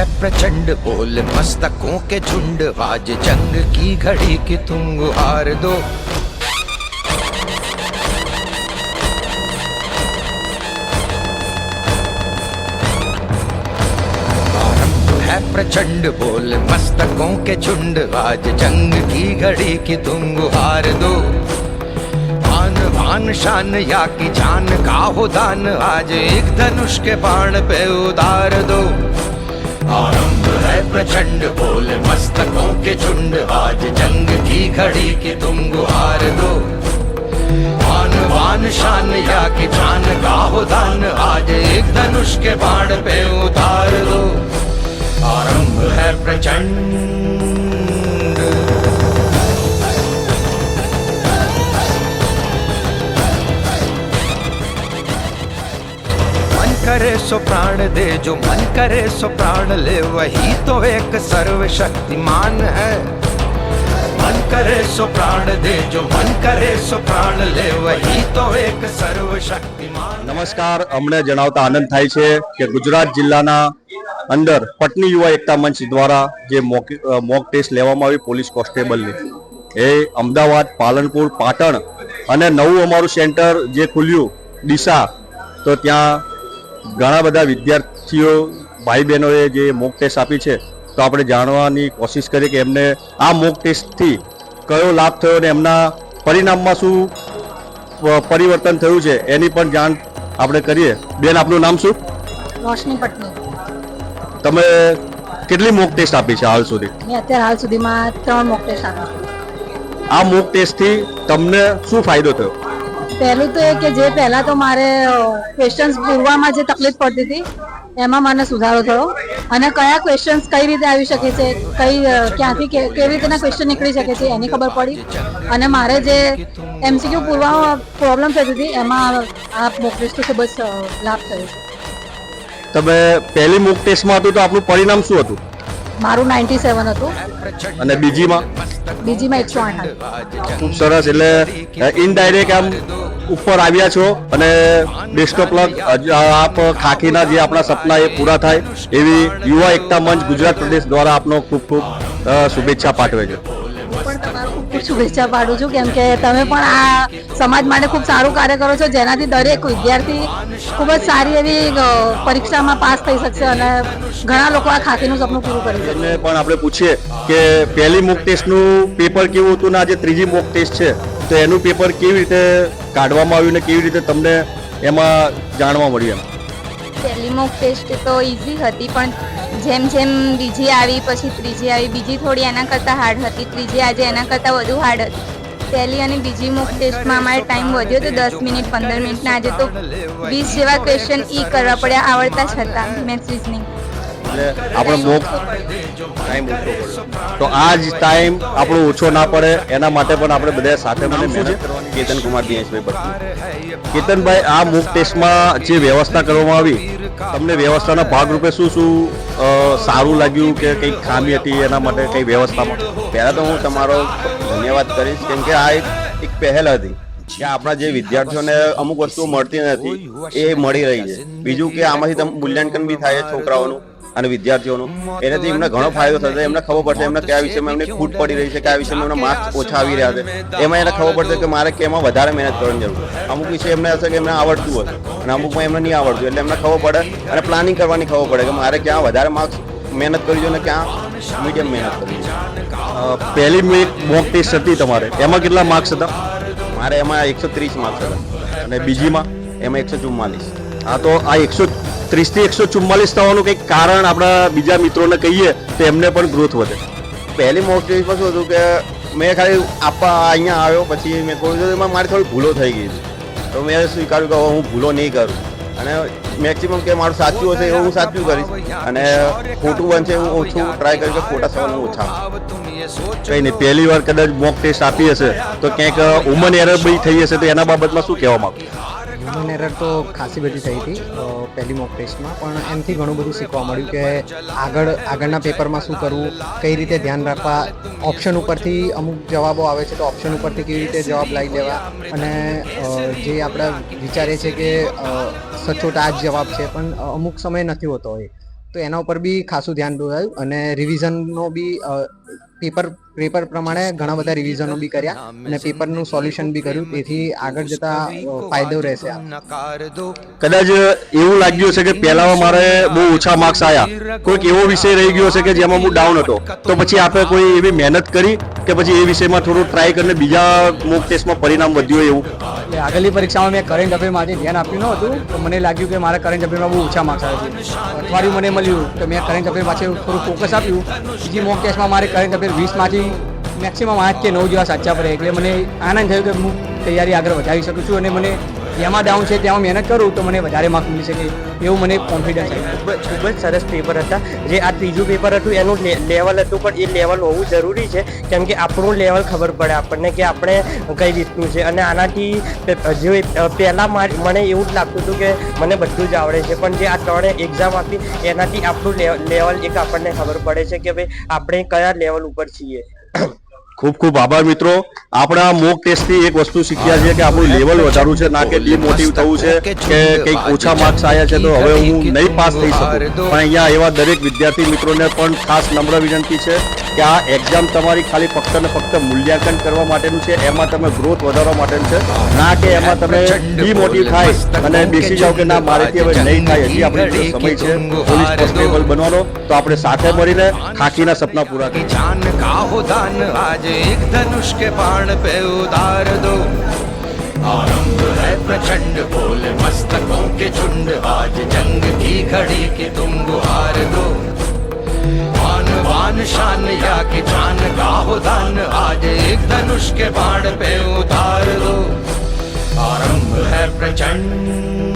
है प्रचंड बोल, मस्तकों के झुंड। आज जंग की घड़ी की तुम गुहार दो। प्रचंड बोल, मस्तकों के झुंड। आज जंग की घड़ी की तुम गुहार दो। आन भान शान या की जान का हो दान, आज एक धनुष के बाण पे उतार दो। आरंभ है प्रचंड बोल मस्तकों के झुंड आज जंग की घड़ी की तुम गुहार दो भान भान शान या की जान का हो दान आज एक धनुष के बाण पे उतार दो आरंभ है प्रचंड કરે સો પ્રાણ દેજો મન કરે સો પ્રાણ લે, વહી તો એક સર્વશક્તિમાન હૈ. મન કરે સો પ્રાણ દેજો મન કરે સો પ્રાણ લે, વહી તો એક સર્વશક્તિમાન નમસ્કાર, અમને જણાવતા આનંદ થાય છે કે ગુજરાત જિલ્લાના અંદર પટની યુવા એકતા મંચ દ્વારા જે મોક મોક ટેસ્ટ લેવામાં આવી પોલીસ કોન્સ્ટેબલની, એ અમદાવાદ, પાલનપુર, પાટણ અને નવું અમારું સેન્ટર જે ખુલ્યું દિશા તો ત્યાં ઘણા બધા વિદ્યાર્થીઓ ભાઈ બહેનોએ જે મોક ટેસ્ટ આપી છે તો આપણે જાણવાની કોશિશ કરી કે એમને આ મોક ટેસ્ટથી કયો લાભ થયો અને એમના પરિણામમાં શું પરિવર્તન થયું છે એની પણ જાણ આપણે કરીએ. બેન આપનું નામ શું? રોશની પટની. તમે કેટલી મોક ટેસ્ટ આપી છે હાલ સુધી? મેં અત્યારે હાલ સુધીમાં ત્રણ મોક ટેસ્ટ આપી. આ મોક ટેસ્ટથી તમને શું ફાયદો થયો? પહેલું તો એ કે જે પહેલા તો મારે ક્વેશ્ચન્સ પૂરવામાં જે તકલીફ પડતી હતી એમાં મને સુધારો થયો. અને કયા ક્વેશ્ચન્સ કઈ રીતે આવી શકે છે કઈ ક્યાંથી કેવી રીતના ક્વેશ્ચન નીકળી શકે છે એની ખબર પડી. અને મારે જે એમસીક્યુ પૂરવામાં પ્રોબ્લેમ થતી હતી એમાં આ મોક ટેસ્ટથી ખૂબ જ લાભ થયો છે. તમે પહેલી મોક ટેસ્ટમાં હતું તો આપણું પરિણામ શું હતું? મારું નાઇન્ટી સેવન હતું. અને બીજીમાં? બીજીમાં એકસો ખૂબ સરસ એટલે ઇનડાયરેક્ટ આમ ઉપર આવ્યા છો અને બેસ્ટ ઓફ લક આપ ખાખીના જે આપણા સપના એ પૂરા થાય એવી યુવા એકતા મંચ ગુજરાત પ્રદેશ દ્વારા આપનો ખૂબ ખૂબ શુભેચ્છા પાઠવે છે. પણ તમારું ખૂબ ખૂબ શુભેચ્છા પાડું છું કેમ કે તમે પણ આ સમાજ માટે ખૂબ સારું કાર્ય કરો છો જેનાથી દરેક વિદ્યાર્થી ખૂબ જ સારી એવી પરીક્ષામાં પાસ થઈ શકશે અને ઘણા લોકો આ ખાતીનું સપનું પૂરું કરી શકશે. પણ આપણે પૂછીએ કે પહેલી મોક ટેસ્ટનું પેપર કેવું હતું ને આજે ત્રીજી મોક ટેસ્ટ છે તો એનું પેપર કેવી રીતે કાઢવામાં આવ્યું ને કેવી રીતે તમને એમાં જાણવા મળ્યું એમ? પહેલી મોક ટેસ્ટ તો ઇઝી હતી પણ જેમ જેમ બીજી આવી પછી ત્રીજી આવી બીજી થોડી એના કરતાં હાર્ડ હતી ત્રીજી આજે એના કરતાં વધુ હાર્ડ હતી. પહેલી અને બીજી મોક ટેસ્ટમાં અમારે ટાઈમ વધ્યો હતો દસ મિનિટ પંદર મિનિટના આજે તો વીસ જેવા ક્વેશ્ચન ઈ કરવા પડ્યા આવડતા છતાં મેથ્સ રિઝનિંગ એટલે આપણે મોક ટાઈમ ઓછો પડે. તો આ જ ટાઈમ આપણો ઓછો ના પડે એના માટે પણ આપણે બધા સાથે મને મહેનત કરવાની. કેતન કુમાર દિનેશભાઈ ભટ્ટ કેતનભાઈ આ મોક ટેસ્ટમાં જે વ્યવસ્થા કરવામાં આવી તમને વ્યવસ્થાના ભાગરૂપે શું શું સારું લાગ્યું કે કંઈક ખામી હતી એના માટે કંઈ વ્યવસ્થામાં? પહેલાં તો હું તમારો ધન્યવાદ કરીશ કેમ કે આ એક પહેલ હતી કે આપણા જે વિદ્યાર્થીઓને અમુક વસ્તુઓ મળતી નથી, એ મળી રહી છે. બીજું કે આમાંથી મૂલ્યાંકન બી થાય છે છોકરાઓનું અને વિદ્યાર્થીઓનું. એનાથી એમને ઘણો ફાયદો થશે, એમને ખબર પડશે, એમને કયા વિષયમાં એમને ખૂટ પડી રહી છે, કયા વિષયમાં એમના માર્ક્સ ઓછા આવી રહ્યા છે. એમાં એને ખબર પડશે કે મારે કેમાં વધારે મહેનત કરવાની જરૂર અમુક વિષય એમને હશે કે એમને આવડતું હશે અને અમુકમાં એમને નહીં આવડતું, એટલે એમને ખબર પડે અને પ્લાનિંગ કરવાની ખબર પડે કે મારે ક્યાં વધારે માર્ક્સ મહેનત જોઈએ અને ક્યાં? મીડિયમ મહેનત અ, પહેલી મોક ટેસ્ટ હતી તમારે. એમાં કેટલા માર્ક્સ હતા? મારે એમાં એકસો ત્રીસ માર્ક્સ હતા. અને બીજીમાં એમાં એકસો ચુમ્માલીસ હા તો આ એકસો ત્રીસથી એકસો ચુમ્માલીસ થવાનું કંઈક કારણ આપણા બીજા મિત્રોને કહીએ તો એમને પણ ગ્રોથ વધે. પહેલી મોક ટેસ્ટમાં શું હતું કે મેં ખાલી આપવા અહીંયા આવ્યો પછી મેં થોડું એમાં મારી થોડી ભૂલો થઈ ગઈ તો મેં સ્વીકાર્યું કે હું ભૂલો નહીં કરું. અને મેક્સિમમ કે મારું સાચું હશે એવું હું સાચું કરીશ અને ખોટું બનશે હું ઓછું ટ્રાય કરીશ ખોટા સવાલ હું ઓછા. કઈ નહીં, પહેલી વાર કદાચ મોક ટેસ્ટ આપી હશે, તો ક્યાંક ઉમન એરર બી થઈ હશે તો એના બાબતમાં શું કહેવા માંગુ હ્યુમન એરર તો ખાસી બધી થઈ હતી પહેલી મોક ટેસ્ટમાં પણ એમથી ઘણું બધું શીખવા મળ્યું કે આગળ, આગળના પેપરમાં શું કરવું, કઈ રીતે ધ્યાન રાખવા ઓપ્શન ઉપરથી અમુક જવાબો આવે છે તો ઓપ્શન ઉપરથી કેવી રીતે જવાબ લાવી દેવા અને જે આપણે વિચારીએ છીએ કે સચોટ આ જ જવાબ છે, પણ અમુક સમય નથી હોતો એ. તો એના ઉપર બી ખાસું ધ્યાન દોરાયું અને રિવિઝનનો બી પેપર પેપર પ્રમાણે ઘણા બધા રિવિઝનો બી કર્યા અને પેપરનું સોલ્યુશન બી કર્યું. તેથી આગળ જતા ફાયદો રહેશે કદાચ એવું લાગ્યું હશે કે પહેલામાં મારે બહુ ઓછા માર્ક્સ આવ્યા કોઈક એવો વિષય રહી ગયો હશે કે જેમાં હું ડાઉન હતો. તો પછી આપણે કોઈ એવી મહેનત કરી કે પછી એ વિષયમાં થોડું ટ્રાય કરીને બીજા મોક ટેસ્ટમાં પરિણામ વધ્યું એવું? એટલે આગળની પરીક્ષામાં મેં કરંટ અફેરમાંથી ધ્યાન આપ્યું ન હતું. તો મને લાગ્યું કે મારા કરંટ અફેરમાં બહુ ઓછા માર્ક્સ આવે છે. અઠવાડિયું મને મળ્યું તો મેં કરંટ અફેર પાછળ થોડું ફોકસ આપ્યું. બીજી મોક ટેસ્ટમાં મારે કરંટ અફેર વીસમાંથી મેક્સિમમ આઠ કે નવ જેવા સાચા પડે. એટલે મને આનંદ થયો કે હું તૈયારી આગળ વધારી શકું છું અને મને જેમાં ડાઉન છે ત્યાં મહેનત કરું તો મને વધારે માર્ક મળી શકે એવું મને કોન્ફિડન્સ ખૂબ જ ખૂબ જ સરસ પેપર હતા. જે આ ત્રીજું પેપર હતું, એનું લેવલ હતું, પણ એ લેવલ હોવું જરૂરી છે. કેમ કે આપણું લેવલ ખબર પડે આપણને કે આપણે કઈ રીતનું છે. અને આનાથી જે પહેલાં મને એવું જ લાગતું હતું કે મને બધું જ આવડે છે. પણ જે આ ત્રણે એક્ઝામ આપી, એનાથી આપણું લેવલ એક આપણને ખબર પડે છે કે ભાઈ આપણે કયા લેવલ ઉપર છીએ. ખૂબ ખૂબ આભાર મિત્રો. આપણા મોક ટેસ્ટથી એક વસ્તુ શીખ્યા છે કે આપણું લેવલ વધારવું છે ના કે ડિમોટિવ થવું છે કે કંઈક ઓછા માર્ક્સ આવ્યા છે તો હવે હું નહીં પાસ થઈ શકું. પણ અહીંયા એવા દરેક વિદ્યાર્થી મિત્રોને પણ ખાસ નમ્ર વિનંતી છે. કે આ એક્ઝામ તમારી ખાલી ફક્ત ને ફક્ત મૂલ્યાંકન કરવા માટેનું છે એમાં તમે ગ્રોથ વધારવા માટેનું છે ના કે એમાં તમે ડિમોટિવ થાય અને બેસી જાઓ કે ના મારેથી હવે નહીં થાય હજી આપણી જોડે સમય છે પોલીસ કોન્સ્ટેબલ બનવાનો તો આપણે સાથે મળીને ખાકીના સપના પૂરા કરીએ की जान का हो दान आज एक धनुष के बाण पे उतार दो आरंभ है प्रचंड बोल मस्तकों के झुंड आज जंग की घड़ी की तुम गुहार दो आन बान शान या कि जान का हो दान आज एक धनुष के बाण पे उतार दो आरंभ है प्रचंड